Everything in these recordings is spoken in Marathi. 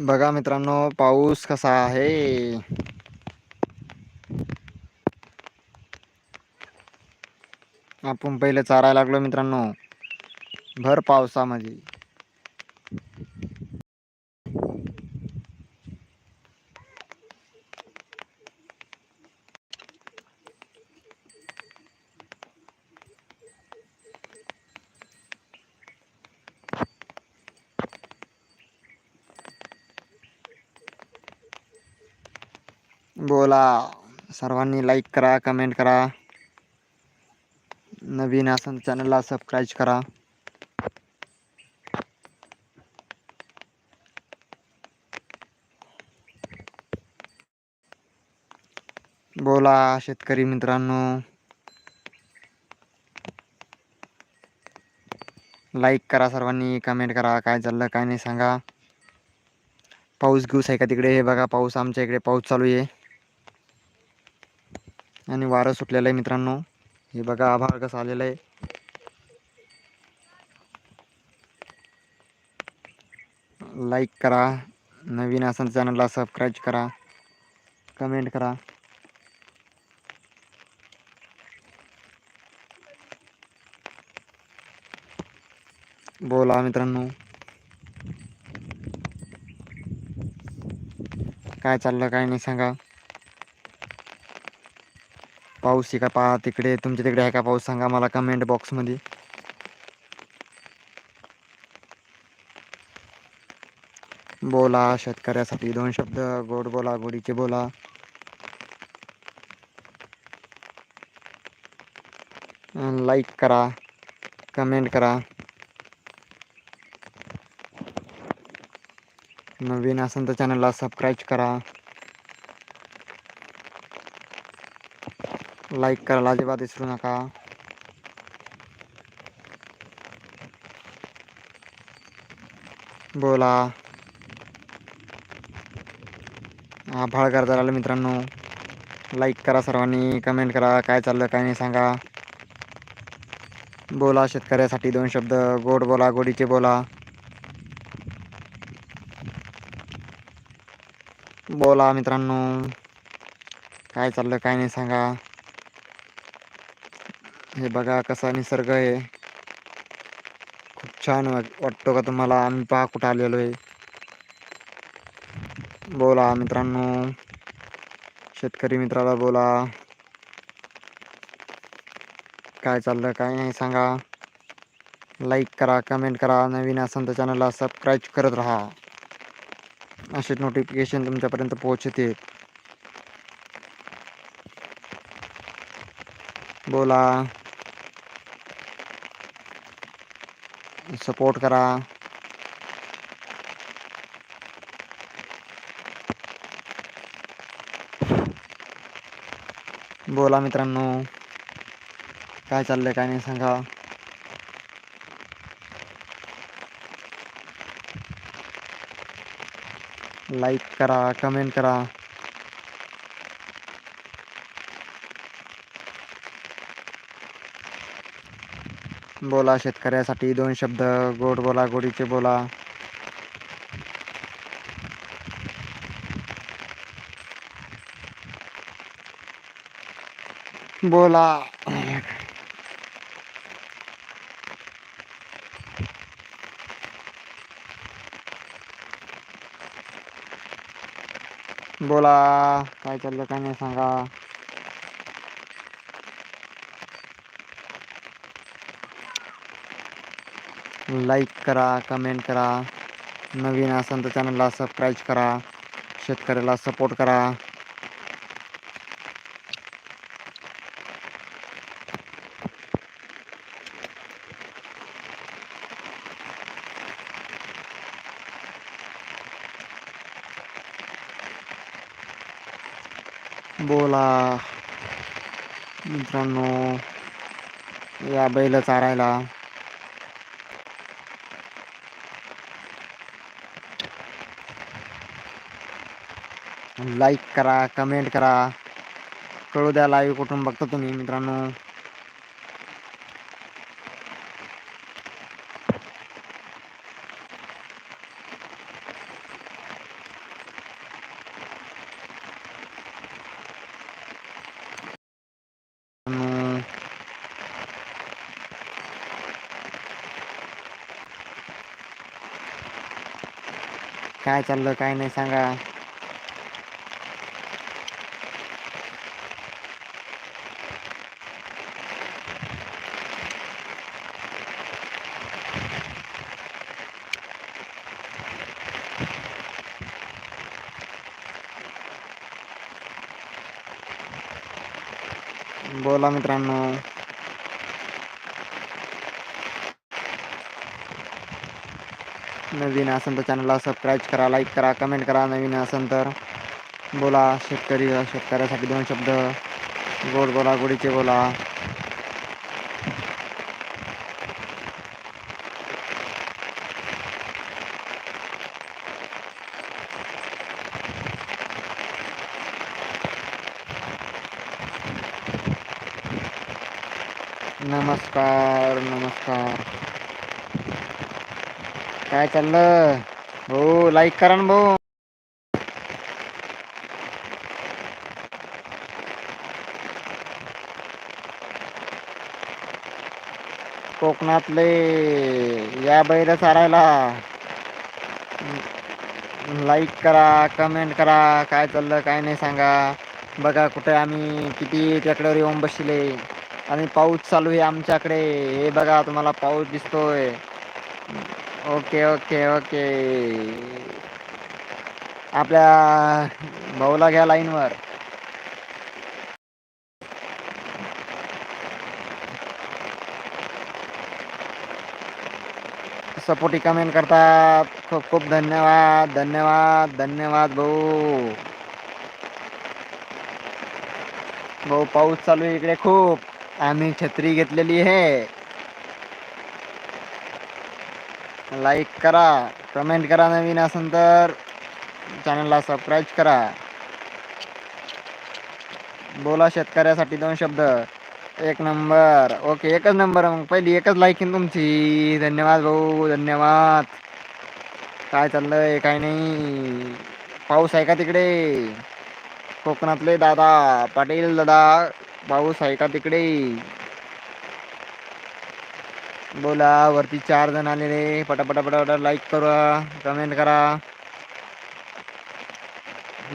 बघा मित्रांनो पाऊस कसा आहे? आपण पहिले चारायला लागलो मित्रांनो. भर पावसामध्ये. बोला. सर्वांनी लाईक करा कमेंट करा. नवीन असन चॅनलला सबस्क्राईब करा. बोला शेतकरी मित्रांनो. लाईक करा सर्वांनी कमेंट करा काय चाललं काय नाही सांगा. पाऊस घेऊस आहे का तिकडे? हे बघा पाऊस आमच्या इकडे पाऊस चालू आहे. आणि वारं सुटलेलं आहे मित्रांनो. हे बघा आभाळ कसं आलेलं आहे. लाईक करा. नवीन असेल चॅनलला सबस्क्राईब करा. कमेंट करा. बोला मित्रांनो. काय चाललं काय नाही सांगा. आहे का पहा तिकडे, तुमच्या तिकडे आहे का पाऊस? सांगा मला कमेंट बॉक्समध्ये बोला, शेतकऱ्यासाठी दोन शब्द, गोड बोला, गोडीचे बोला. लाईक करा कमेंट करा. नवीन असेल तर चॅनलला सबस्क्राईब करा. लाईक करायला अजिबात विसरू नका. बोला. आभाळ करता आलं मित्रांनो. लाईक करा सर्वांनी कमेंट करा काय चाललं काय नाही सांगा. बोला शेतकऱ्यासाठी दोन शब्द. गोड बोला गोडीचे बोला. बोला मित्रांनो. काय चाललं काय नाही सांगा. हे बघा कसा निसर्ग आहे. खूप छान वाटतो का तुम्हाला? आम्ही पहा कुठं आलेलो आहे. बोला मित्रांनो. शेतकरी मित्राला बोला. काय चाललं काय नाही सांगा. लाईक करा कमेंट करा. नवीन असेल तर चॅनलला सबस्क्राईब करत राहा. असे नोटिफिकेशन तुमच्यापर्यंत पोहोचते. बोला. सपोर्ट करा। बोला मित्रांनो काय चाललंय काय नाही सांगा. लाईक करा कमेंट करा. बोला शेतकऱ्यासाठी दोन शब्द गोड बोला गोडीचे बोला. बोला. बोला. काय चाललं काय नाही सांगा. लाईक करा कमेंट करा. नवीन असेल तर चॅनलला सबस्क्राईब करा. शेतकऱ्याला सपोर्ट करा. बोला. मित्रांनो या बैल चारायला लाईक करा कमेंट करा कळू द्या लाईव्ह कुठून बघता तुम्ही मित्रांनो काय चाललं काय नाही सांगा बोला मित्रांनो. नवीन असेल तर चॅनलला सबस्क्राईब करा लाईक करा कमेंट करा. नवीन असेल तर बोला. शेतकरी शेतकऱ्यासाठी दोन शब्द. गोड बोला गोडीचे बोला. नमस्कार नमस्कार. काय चाललं? भाऊ लाईक करा ना भाऊ. कोकणातले या बैल चारायला. लाईक करा कमेंट करा काय चाललं काय नाही सांगा. बघा कुठे आम्ही किती टेकड्यावर येऊन बसले. आणि पाऊस चालू आहे आमच्याकडे. हे बघा तुम्हाला पाऊस दिसतोय. Okay okay okay. आपल्या भाऊला घ्या लाईनवर. सपोर्टी कमेंट करतात. खूप खूप धन्यवाद धन्यवाद धन्यवाद भाऊ. भाऊ पाऊस चालू आहे इकडे खूप. आम्ही छत्री घेतलेली आहे. लाईक करा कमेंट करा नवीन असेल तर. चॅनलला सबस्क्राईब करा. बोला शेतकऱ्यासाठी दोन शब्द. एक नंबर ओके एकच नंबर मग. पहिली एकच लाईक तुमची. धन्यवाद भाऊ धन्यवाद. काय चाललंय काय नाही. पाऊस आहे का तिकडे? कोकणातले दादा पाटील दादा. पाऊस आहे का तिकडे? बोला वरती चार जण आलेले. पटापटा पटापटा लाईक करा कमेंट करा.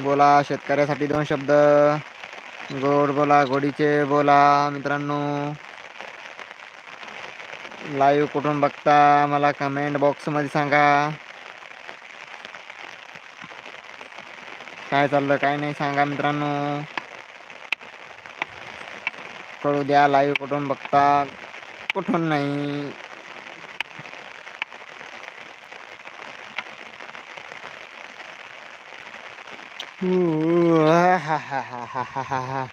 बोला शेतकऱ्यासाठी दोन शब्द. गोड बोला गोडीचे बोला मित्रांनो. लाईव्ह कुठून बघता मला कमेंट बॉक्समध्ये सांगा. काय चाललं काय नाही सांगा मित्रांनो. कळू द्या लाईव्ह कुठून बघता कुठून नाही. हा हा हा हा हा हा हा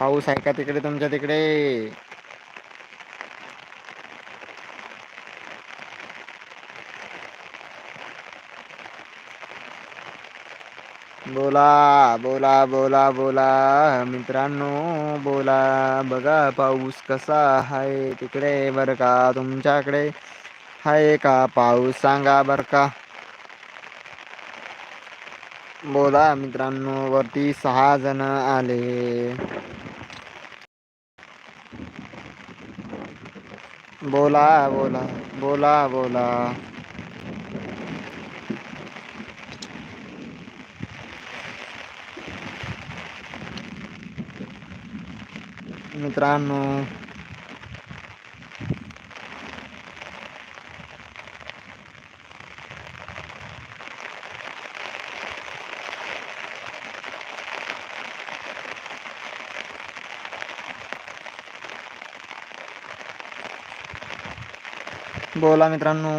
पाऊस आहे का तिकडे तुमच्या तिकडे? बोला बोला बोला बोला. मित्रांनो बोला. बघा पाऊस कसा आहे तिकडे बरं का? तुमच्याकडे आहे का पाऊस? सांगा बरं का. बोला मित्रांनो वरती सहा जण आले. बोला बोला बोला बोला. मित्रांनो. बोला मित्रांनो.